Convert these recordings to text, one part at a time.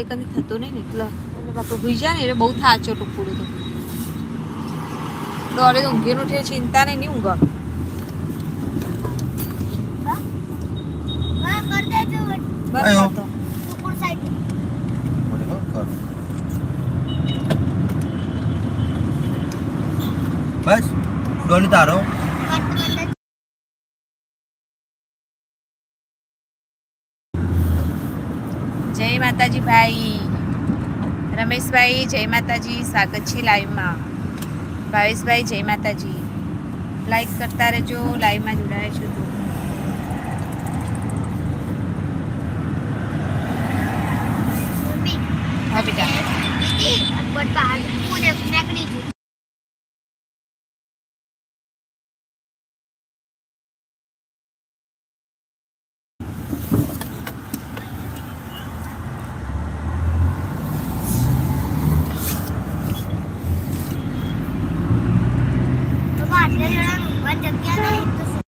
એ એક થતો નહીં ને એટલે બાપુ ભૂઈ જાય ને એટલે બહુ થાચો ટુકડું તો. દોડે ઊંઘીનું છે ચિંતા નહીં નહીં ઊંઘ કર. બસ ડોલી તારો કટ કરી દેજો. જય માતાજી ભાઈ રમેશભાઈ જય માતાજી, સ્વાગત છે લાઈવમાં. ભાવેશભાઈ, જય માતાજી. લાઈક કરતા રહેજો, લાઈવમાં જોડાયા છો તો. હા, બેટા દીદી, બટ બહાર હું ને નીકળી ગયું. પપ્પા, આટલા જણાને ઊંઘવાની જગ્યા નહીં તો શું?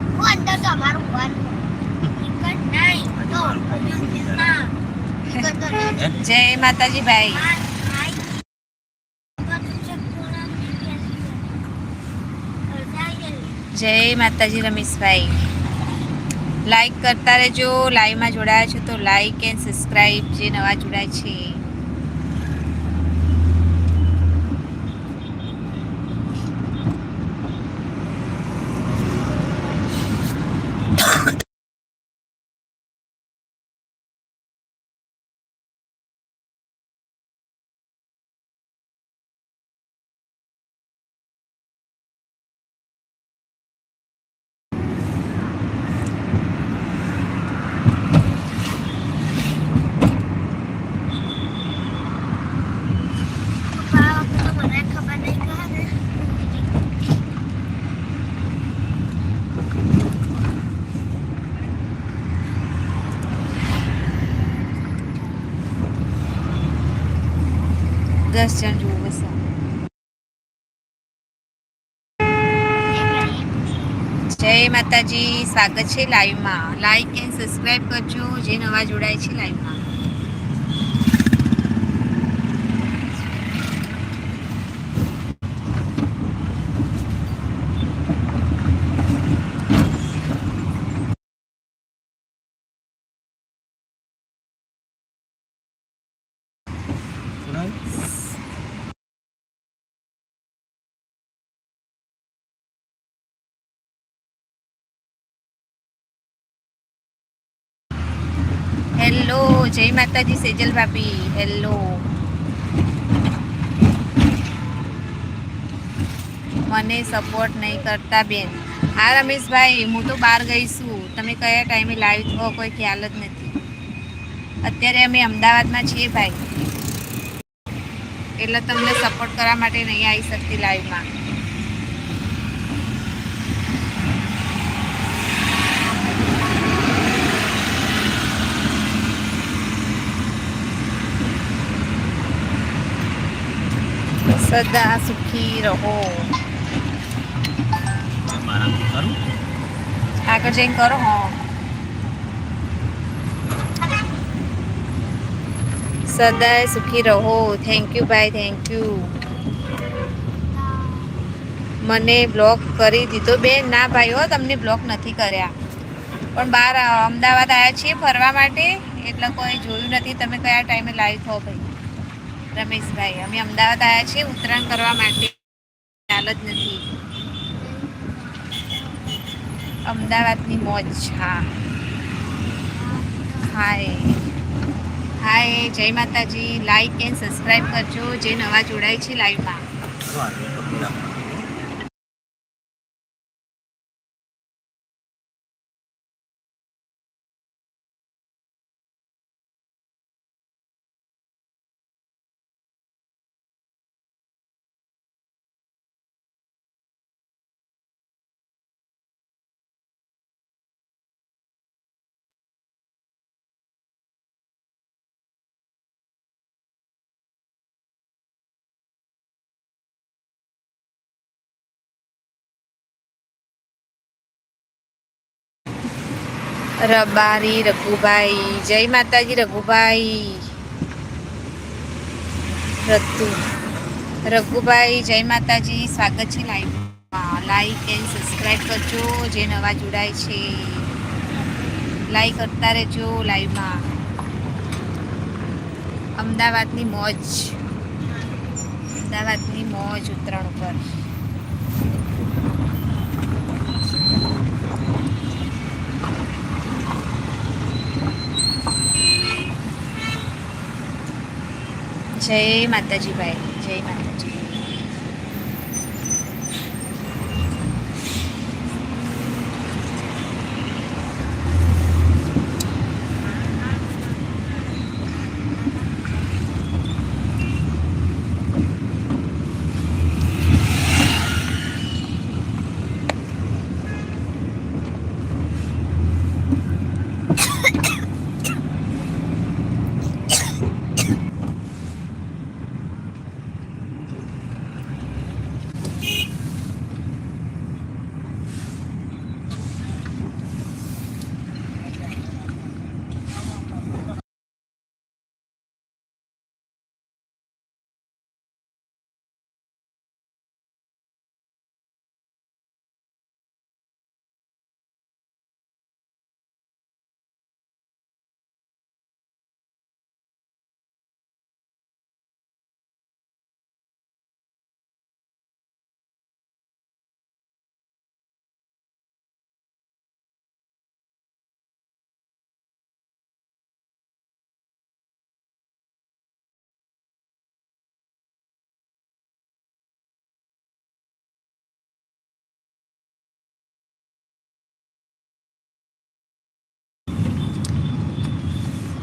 હું અંદર તો અમારું ઘર. જય માતાજી ભાઈ. જય માતાજી રમેશભાઈ. લાઈક કરતા રહેજો લાઈવમાં જોડાયા છો તો લાઈક એન્ડ સબસ્ક્રાઈબ જે નવા જોડાય છે પપ્પા, આ વખતે તો મને ખબર નહીં કહે ને. દસ જણ જુઓ બસ જય માતાજી, સ્વાગત છે લાઈવમાં લાઈક એન્ડ સબસ્ક્રાઈબ કરજો જે નવા જોડાય છે લાઈવમાં હેલો જય માતાજી, સેજલ ભાભી હેલો મને સપોર્ટ નહીં કરતા બેન. હા, રમેશભાઈ, હું તો બહાર ગઈ છું. તમે કયા ટાઈમે લાઈવ થો કોઈ ખ્યાલ જ નથી. અત્યારે અમે અમદાવાદમાં છીએ ભાઈ. એટલે તમને સપોર્ટ કરવા માટે નહીં આવી શકતી લાઈવમાં સદા સુખી રહો. આગળ જઈને કરો, હો. સદાય સુખી રહો. થેન્ક યુ ભાઈ થેન્ક યુ મને બ્લોક કરી દીધો. બેન, ના ભાઈ, હો, તમને બ્લોક નથી કર્યા. પણ બહાર અમદાવાદ આવ્યા છીએ ફરવા માટે. એટલે કોઈ જોયું નથી. તમે કયા ટાઈમે લાઈવ થો ભાઈ? રમેશભાઈ, અમે અમદાવાદ આવ્યા છીએ ઉત્તરાયણ કરવા માટે. ખ્યાલ જ નથી. અમદાવાદની મોજ, હા. હાય. હાય, જય માતાજી. લાઈક એન્ડ સબસ્ક્રાઈબ કરજો. જે નવા જોડાય છે લાઈવમાં રબારી, રઘુભાઈ, જય માતાજી, રઘુભાઈ. રતુ. રઘુભાઈ, જય માતાજી, સ્વાગત છે લાઈવમાં લાઈક એન્ડ સબસ્ક્રાઈબ કરજો, જે નવા જોડાય છે. લાઈક કરતા રહેજો લાઈવમાં અમદાવાદની મોજ. અમદાવાદની મોજ ઉત્તરાયણ ઉપર. જય માતાજી ભાઈ જય માતાજી.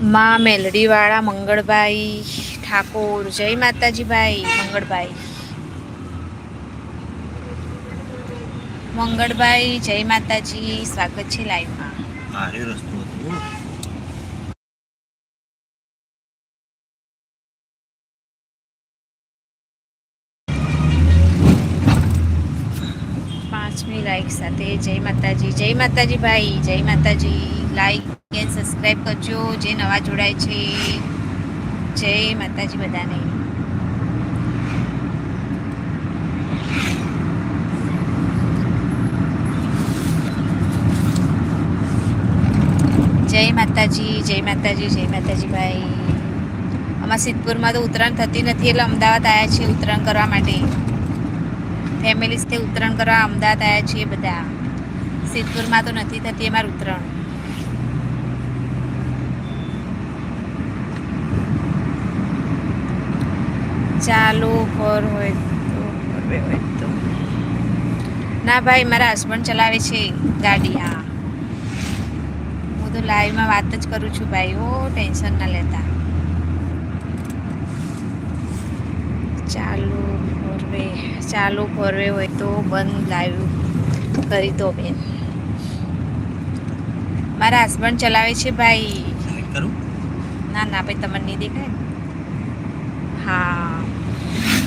માં મેલડીવાળા મંગળભાઈ ઠાકોર. જય માતાજીભાઈ મંગળભાઈ. મંગળભાઈ જય માતાજી. સ્વાગત છે લાઈવમાં. પાંચમી લાઈક સાથે. જય માતાજી જય માતાજી ભાઈ જય માતાજી. લાઈક એન્ડ સબસ્ક્રાઈબ કરજો. જે નવા જોડાય છે, જય માતાજી બધાને. જય માતાજી જય માતાજી જય માતાજી ભાઈ અમારા સિદ્ધપુરમાં તો ઉત્તરાયણ થતી નથી એટલે અમદાવાદ આવ્યા છીએ ઉત્તરાયણ કરવા માટે. ફેમિલી સાથે ઉત્તરાયણ કરવા અમદાવાદ આવ્યા છીએ બધા. સિદ્ધપુરમાં તો નથી થતી અમારું ઉત્તરાયણ. ચાલો ફોર હોય તો હોય તો. ના ભાઈ મારા હસબન્ડ ચલાવે છે ગાડી હા. હું તો લાઈવમાં વાત જ કરું છું ભાઈ ઓ ટેન્શન ના લેતા. ચાલુ ફોરવે ચાલુ ફોરવે હોય તો બંધ લાઈવ કરી દો બેન. મારા હસબન્ડ ચલાવે છે ભાઈ. ના ના ભાઈ તમને નહીં દેખાય ને?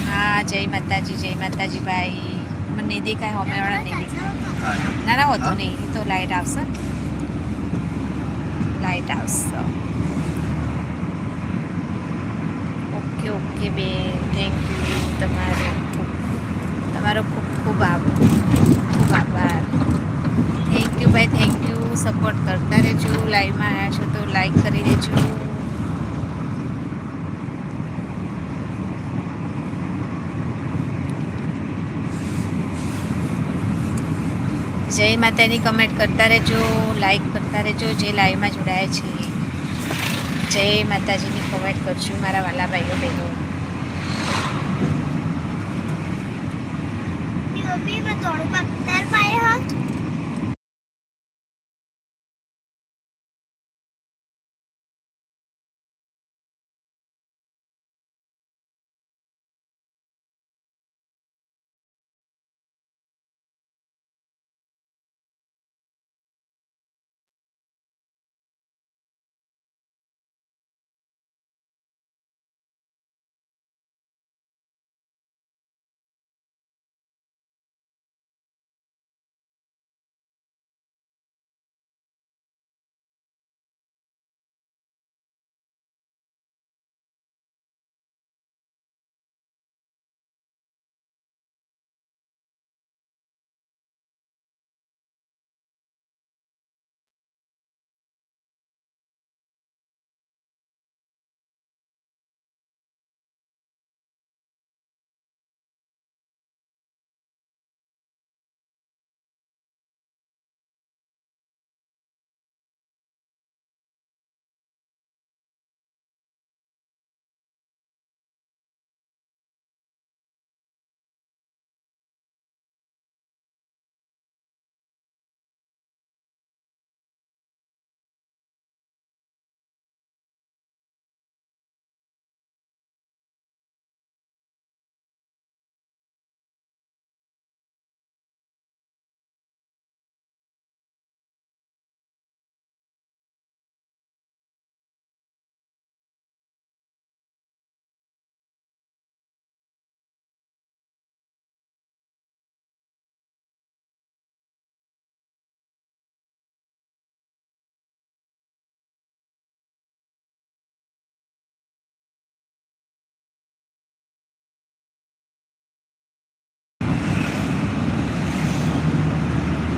હા હા જય માતાજી જય માતાજી ભાઈ મને દેખાય હોમે હોમેવાળા નહીં દેખાય. ના ના હોતું નહીં એ તો લાઈટ આવશે. લાઈટ આવશે. ઓકે ઓકે બેન થેન્ક યુ તમારો તમારો ખૂબ ખૂબ આભાર. ખૂબ આભાર. થેન્ક યુ ભાઈ. થેન્ક યુ સપોર્ટ કરતા રહેજો. લાઈવમાં આવ્યા છો તો લાઈક કરી દેજો. જય માતાની કમેન્ટ કરતા રહેજો લાઈક કરતા રહેજો, જે લાઈવમાં જોડાયા છે. જય માતાજીની કમેન્ટ કરજો, મારા વાલા ભાઈઓ, બહેનો. મમ્મી મેં થોડું પાય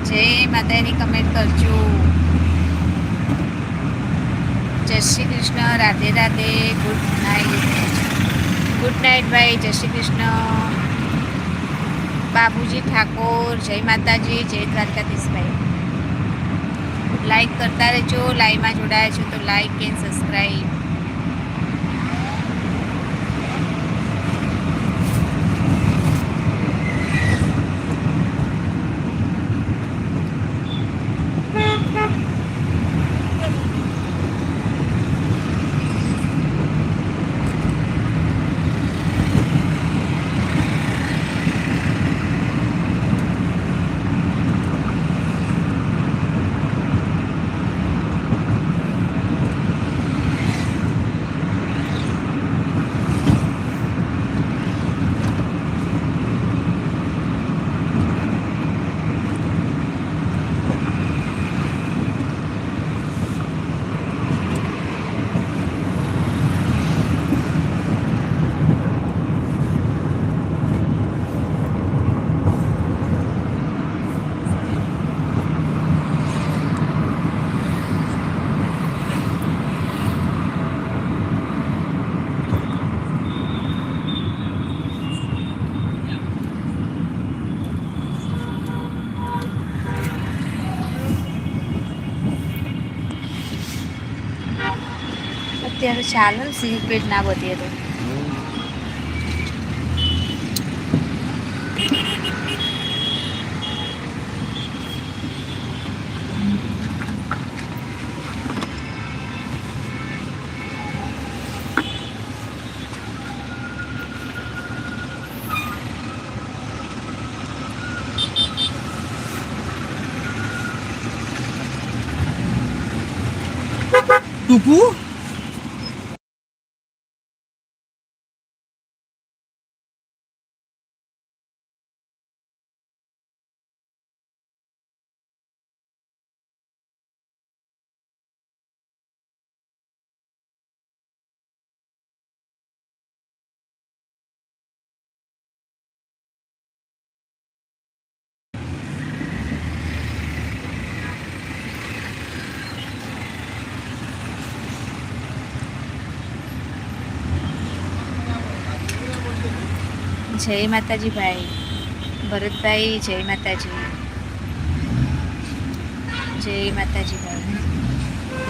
જય માતાની કમેન્ટ કરજો. જય Shri Krishna, Radhe Radhe good night good night ભાઈ, જય શ્રી કૃષ્ણ. બાબુજી ઠાકોર, જય માતાજી, જય દ્વારકાધીશભાઈ લાઈક કરતા રહેજો લાઈવમાં જોડાયા છો તો લાઈક એન્ડ સબસ્ક્રાઈબ અત્યારે ચાલો ને સીટ બેટ ના બધીએ તો ટૂંકું જય માતાજી ભાઈ ભરતભાઈ, જય માતાજી. જય માતાજી ભાઈ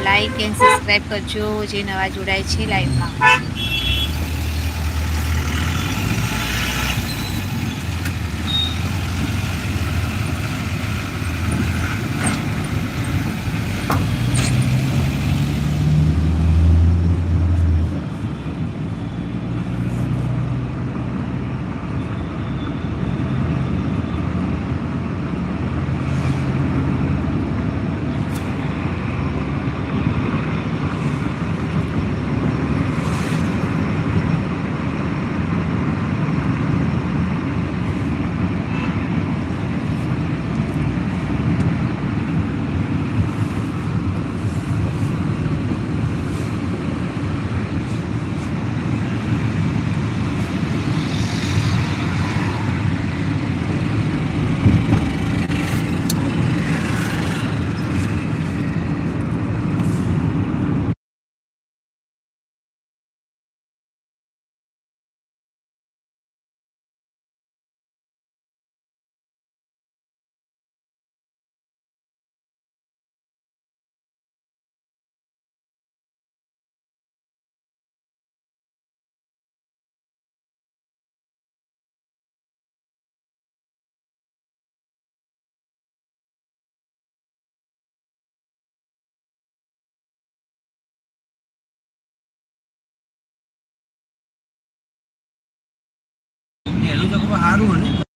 લાઈક એન્ડ સબસ્ક્રાઈબ કરજો, જે નવા જોડાય છે લાઈવમાં એનું તો સારું ને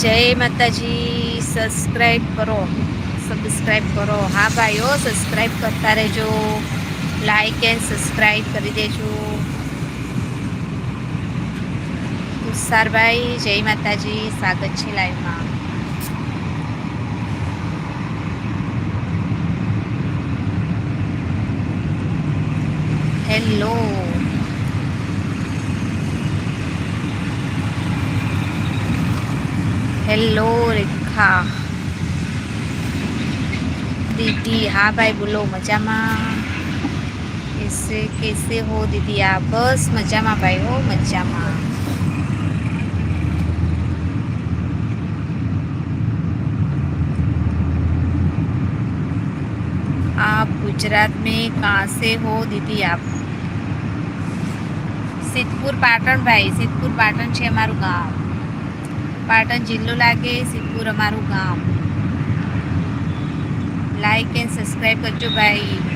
જય માતાજી સબસ્ક્રાઈબ કરો સબસ્ક્રાઈબ કરો. હા ભાઈઓ સબસ્ક્રાઈબ કરતા રહેજો. લાઈક એન્ડ સબસ્ક્રાઈબ કરી દેજો. તુષારભાઈ, જય માતાજી. સ્વાગત છે લાઈવમાં હેલો હેલો રેખા દીદી હા ભાઈ બોલો મજામાં કેસે કેસે હો દીદી આ બસ મજામાં ભાઈ હો મજામાં आप गुजरात में कहाँ से हो दीदी आप સિદ્ધપુર પાટણ ભાઈ સિદ્ધપુર પાટણ છે અમારું ગામ પાટણ જિલ્લો લાગે સિદ્ધપુર અમારું ગામ લાઈક એન્ડ સબસ્ક્રાઈબ કરજો ભાઈ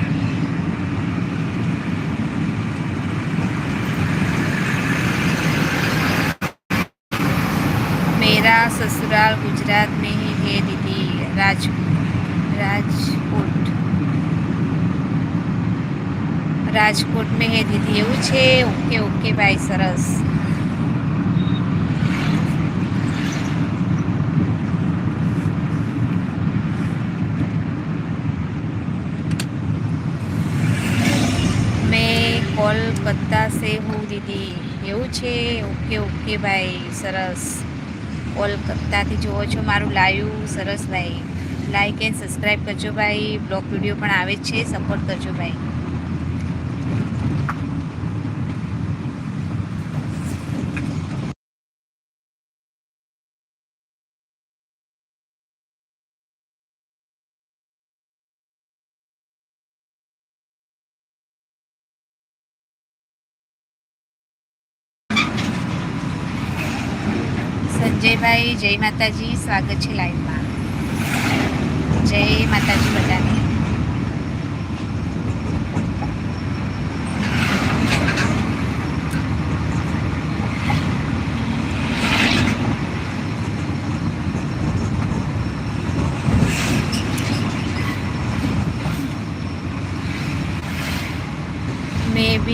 मेरा ससुराल गुजरात में ही है दीदी राज રાજકોટ રાજકોટ મેં હે દીદી એવું છે ઓકે ઓકે ભાઈ સરસ દીદી એવું છે? ઓકે ઓકે ભાઈ. સરસ. કોલકાતાથી જુઓ છો મારું લાઈવ. સરસ ભાઈ. લાઈક એન્ડ સબસ્ક્રાઈબ કરજો ભાઈ. બ્લોગ વીડિયો પણ આવે જ છે. સપોર્ટ કરજો ભાઈ. જય માતાજી સ્વાગત છે લાઈવમાં જય માતાજી બધાને.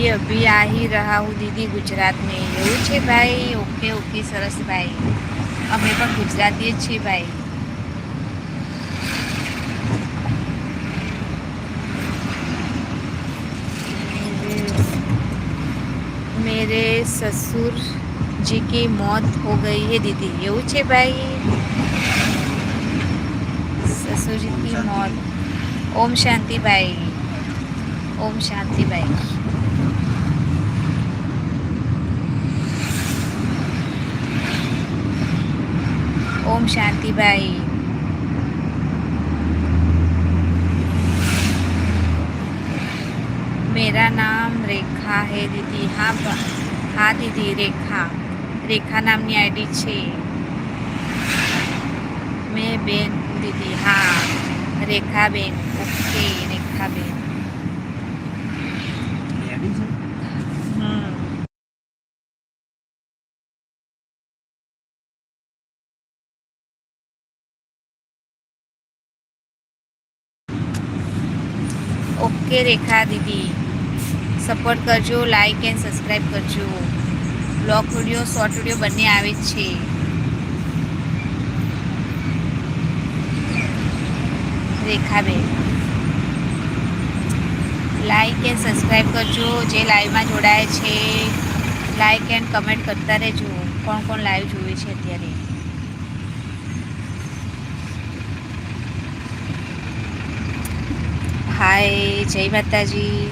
मैं भी अभी आ ही रहा हूँ दीदी ગુજરાત में એવું છે ભાઈ ઓકે ઓકે સરસ ભાઈ અમે પણ ગુજરાતી જ છીએ ભાઈ मेरे ससुर जी की मौत हो गई है दीदी એવું છે ભાઈ સસુરજી की मौत ओम शांति भाई ओम शांति भाई ઓમ શાંતિભાઈ મેરા નામ રેખા હે દીદી. હા હા દીદી, રેખા. રેખા નામની આઈડી છે. મેં બેન, દીદી, હા. રેખાબેન, ઓકે, રેખાબેન. ઓકે રેખા દીદી. સપોર્ટ કરજો લાઈક એન્ડ સબસ્ક્રાઈબ કરજો. બ્લોગ વીડિયો શોર્ટ વીડિયો બંને આવે જ છે. રેખાબેન. લાઈક એન્ડ સબસ્ક્રાઈબ કરજો, જે લાઈવમાં જોડાય છે. લાઈક એન્ડ કમેન્ટ કરતા રહેજો. કોણ કોણ લાઈવ જોવે છે અત્યારે? હાય જય માતાજી.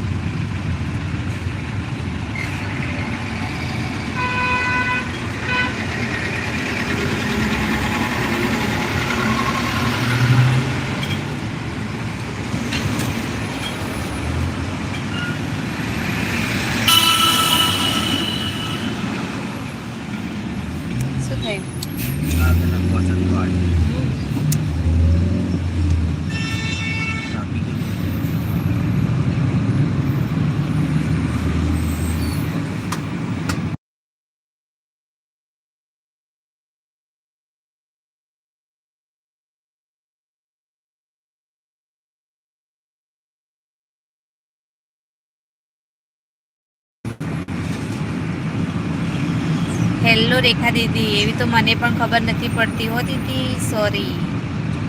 હેલો રેખા દીદી એવી તો મને પણ ખબર નથી પડતી હો દીદી સોરી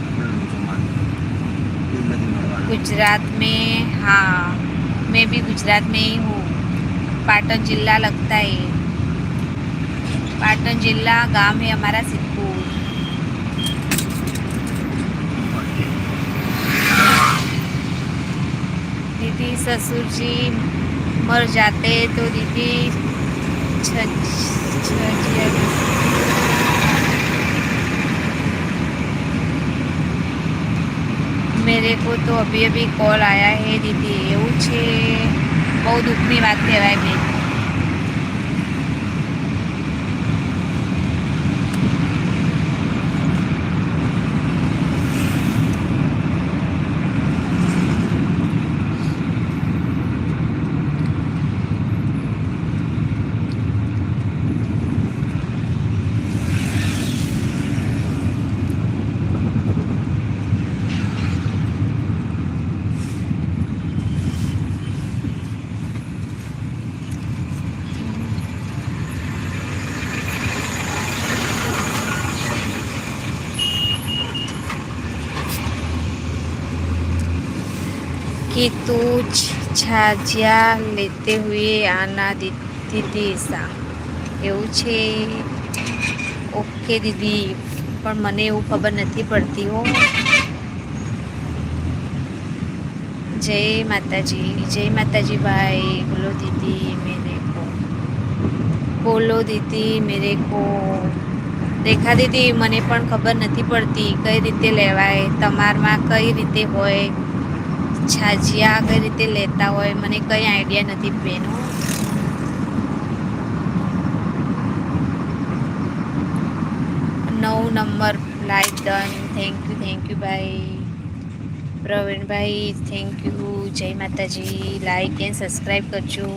આપણે મુસલમાન એ નથી મળવાનું गुजरात में हाँ मैं भी गुजरात में ही हूँ पाटन जिला लगता है पाटन जिला गांव है हमारा सिद्धपुर दीदी ससुर जी मर जाते तो दीदी छ- छ- મેરે કો તો અભી અભી કોલ આયા હે દીદી, એવું છે. બહુ દુઃખની વાત કહેવાય બેન. छ- छाजिया लेते हुए आना दी- દીદી સા એવું છે ઓકે દીદી પણ મને એવું ખબર નથી પડતી હો જય માતાજી જય માતાજી ભાઈ બોલો દીદી મેરે કો બોલો દીદી મેરે કો રેખા દીદી મને પણ ખબર નથી પડતી કઈ રીતે લેવાય તમારમાં કઈ રીતે હોય છાજિયા કઈ રીતે લેતા હોય? મને કઈ આઈડિયા નથી બેનો. નવ number like done thank you thank you ભાઈ. પ્રવીણભાઈ થેન્ક યુ જય માતાજી. લાઈક એન્ડ સબસ્ક્રાઈબ કરજો.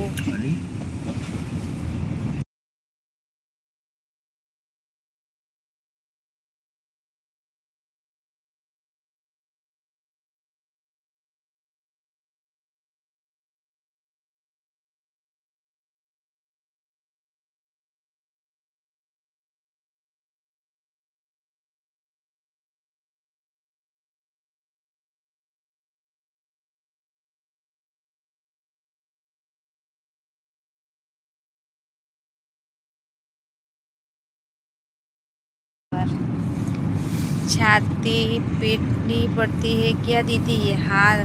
छाती, पीटनी पड़ती है। क्या दीदी ये हाँ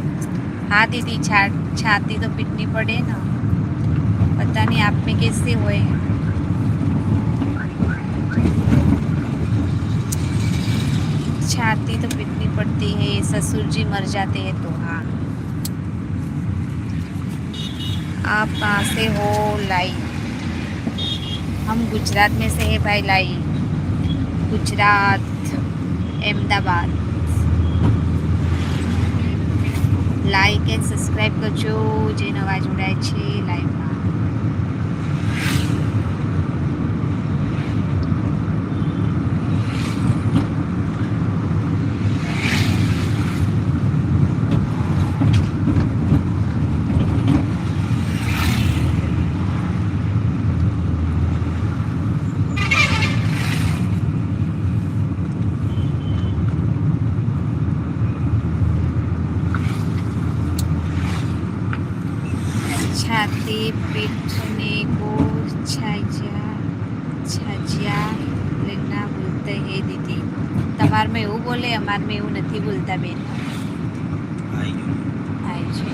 हाँ दीदी, छा, छाती तो पीटनी पड़े ना। पता नहीं आप में कैसे हुए छाती तो पीटनी पड़ती है, ससुर जी मर जाते हैं तो हाँ। आप कहाँ से हो लाई? हम गुजरात में से है भाई लाई। Gujarat. Ahmedabad like and subscribe કરજો જે નવા જોડાય છે લાઈવમાં इतने को છાજ્યા છાજ્યા લગના બોલતે હે દીદી. તમારમાં એવું બોલે અમારમાં એવું નથી બોલતા બેન. આવી છે.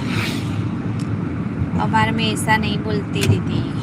અમારમાં એસા નહીં બોલતી દીદી.